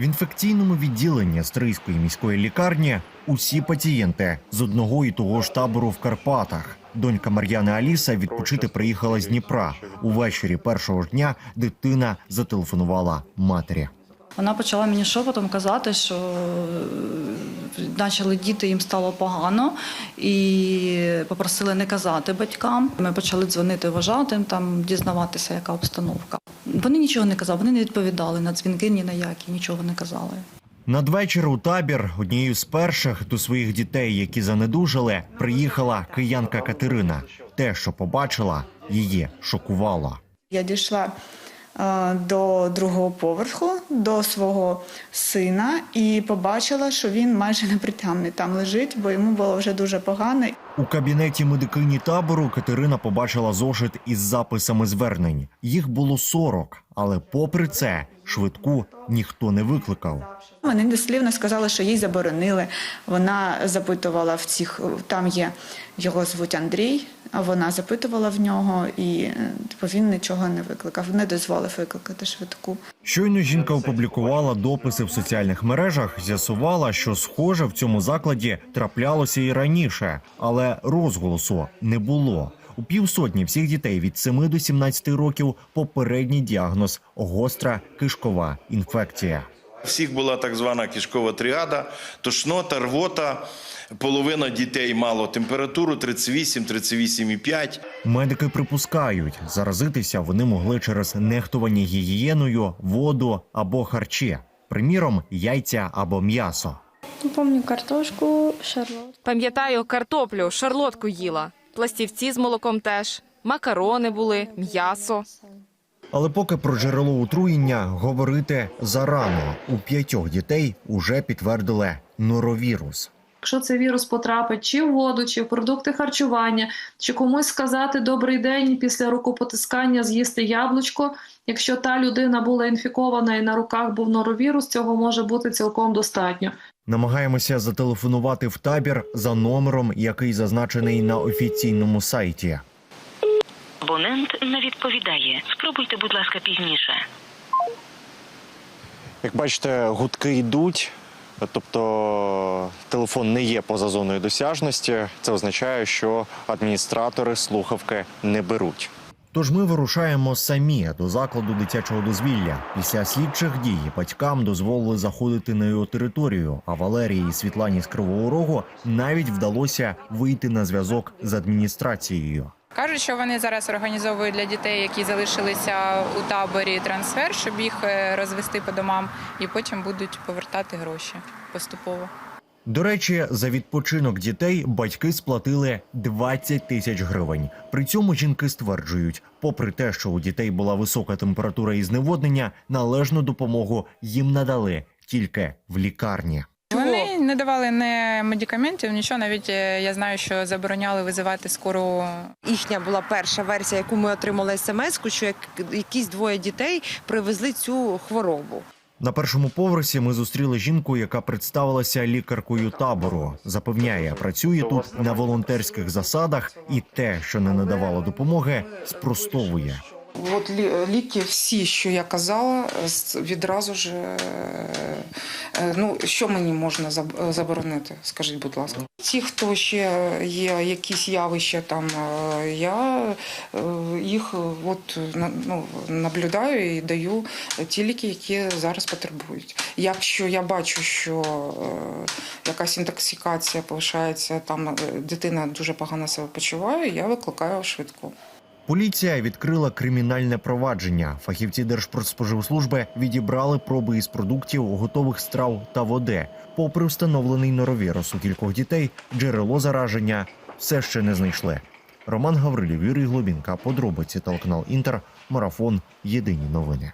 В інфекційному відділенні Стрийської міської лікарні усі пацієнти з одного і того ж табору в Карпатах. Донька Мар'яни Аліса відпочити приїхала з Дніпра. Увечері першого ж дня дитина зателефонувала матері. Вона почала мені шепотом казати, що почали діти, їм стало погано, і попросили не казати батькам. Ми почали дзвонити вважатим, там дізнаватися, яка обстановка. Вони нічого не казали, вони не відповідали на дзвінки ні на які, нічого не казали. Надвечір у табір однією з перших до своїх дітей, які занедужали, приїхала киянка Катерина. Те, що побачила, її шокувало. Я дійшла до другого поверху, до свого сина, і побачила, що він майже непритямний там лежить, бо йому було вже дуже погано. У кабінеті медикині табору Катерина побачила зошит із записами звернень. Їх було 40, але попри це швидку ніхто не викликав. Вони дослівно сказали, що їй заборонили. Вона запитувала в цих там є його звуть Андрій. Вона запитувала в нього, і е, типу, він нічого не викликав, не дозволив викликати швидку. Щойно жінка опублікувала дописи в соціальних мережах, з'ясувала, що схоже в цьому закладі траплялося і раніше, але розголосу не було. У півсотні всіх дітей від 7 до 17 років попередній діагноз гостра кишкова інфекція. Всіх була так звана кишкова тріада, тошнота, рвота. Половина дітей мало температуру 38, 38,5. Медики припускають, заразитися вони могли через нехтування гігієною, воду або харчі, приміром, яйця або м'ясо. Помню картошку, шарлот. Пам'ятаю, картоплю, шарлотку їла, пластівці з молоком теж, макарони були, м'ясо. Але поки про джерело отруєння говорити зарано. У п'ятьох дітей уже підтвердили норовірус. Якщо цей вірус потрапить чи в воду, чи в продукти харчування, чи комусь сказати добрий день після рукопотискання з'їсти яблучко. Якщо та людина була інфікована і на руках був норовірус, цього може бути цілком достатньо. Намагаємося зателефонувати в табір за номером, який зазначений на офіційному сайті. Абонент не відповідає. Спробуйте, будь ласка, пізніше. Як бачите, гудки йдуть, тобто телефон не є поза зоною досяжності. Це означає, що адміністратори слухавки не беруть. Тож ми вирушаємо самі до закладу дитячого дозвілля. Після слідчих дій батькам дозволили заходити на його територію. А Валерії і Світлані з Кривого Рогу навіть вдалося вийти на зв'язок з адміністрацією. Кажуть, що вони зараз організовують для дітей, які залишилися у таборі трансфер, щоб їх е, розвести по домам, і потім будуть повертати гроші поступово. До речі, за відпочинок дітей батьки сплатили 20 тисяч гривень. При цьому жінки стверджують, попри те, що у дітей була висока температура і зневоднення, належну допомогу їм надали тільки в лікарні. Вони не давали не медикаментів, нічого. Навіть е, я знаю, що забороняли визивати скору Їхня була перша версія, яку ми отримали смс-ку, що як якісь двоє дітей привезли цю хворобу. На першому поверсі ми зустріли жінку, яка представилася лікаркою табору. Запевняє, працює тут на волонтерських засадах, і те, що не надавало допомоги, спростовує. От лі- ліки всі, що я казала, відразу ж е, е, ну що мені можна е, заборонити? Скажіть, будь ласка. Ті, хто ще є якісь явища, там е, я е, їх от ну, наблюдаю і даю ті ліки, які зараз потребують. Якщо я бачу, що е, якась інтоксикація повишається, там дитина дуже погано себе почуває, я викликаю швидку. Поліція відкрила кримінальне провадження. Фахівці Держпродспоживслужби відібрали проби із продуктів, готових страв та води. Попри встановлений норовірус у кількох дітей, джерело зараження все ще не знайшли. Роман Гаврилів, Юрій Глобінка, подробиці телеканал Інтер, марафон. Єдині новини.